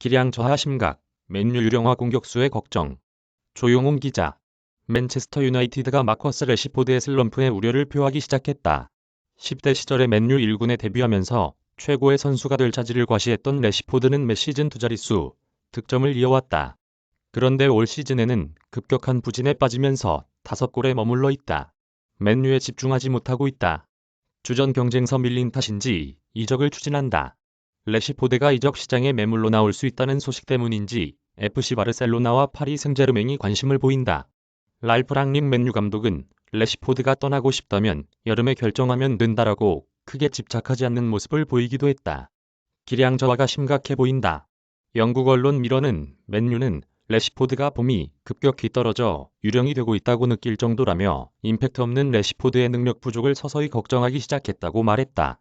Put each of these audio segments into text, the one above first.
기량 저하 심각, 맨유 유령화 공격수의 걱정. 조용훈 기자. 맨체스터 유나이티드가 마커스 레시포드의 슬럼프에 우려를 표하기 시작했다. 10대 시절에 맨유 1군에 데뷔하면서 최고의 선수가 될 자질을 과시했던 레시포드는 매 시즌 두 자릿수 득점을 이어왔다. 그런데 올 시즌에는 급격한 부진에 빠지면서 다섯 골에 머물러 있다. 맨유에 집중하지 못하고 있다. 주전 경쟁서 밀린 탓인지 이적을 추진한다. 레시포드가 이적 시장에 매물로 나올 수 있다는 소식 때문인지 FC 바르셀로나와 파리 생제르맹이 관심을 보인다. 랄프 랑닝 맨유 감독은 레시포드가 떠나고 싶다면 여름에 결정하면 된다라고 크게 집착하지 않는 모습을 보이기도 했다. 기량 저하가 심각해 보인다. 영국 언론 미러는 맨유는 레시포드가 봄이 급격히 떨어져 유령이 되고 있다고 느낄 정도라며 임팩트 없는 레시포드의 능력 부족을 서서히 걱정하기 시작했다고 말했다.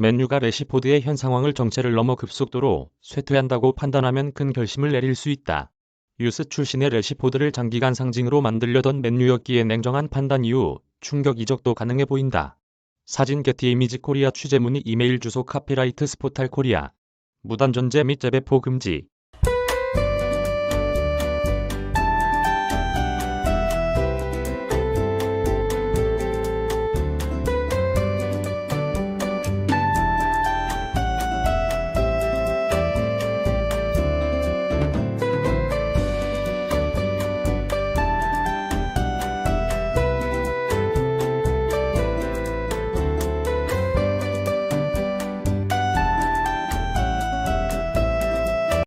맨유가 레시포드의 현 상황을 정체를 넘어 급속도로 쇠퇴한다고 판단하면 큰 결심을 내릴 수 있다. 유스 출신의 레시포드를 장기간 상징으로 만들려던 맨유였기에 냉정한 판단 이후 충격 이적도 가능해 보인다. 사진 게티 이미지 코리아 취재문의 이메일 주소 카피라이트 스포탈 코리아 무단 전제 및 재배포 금지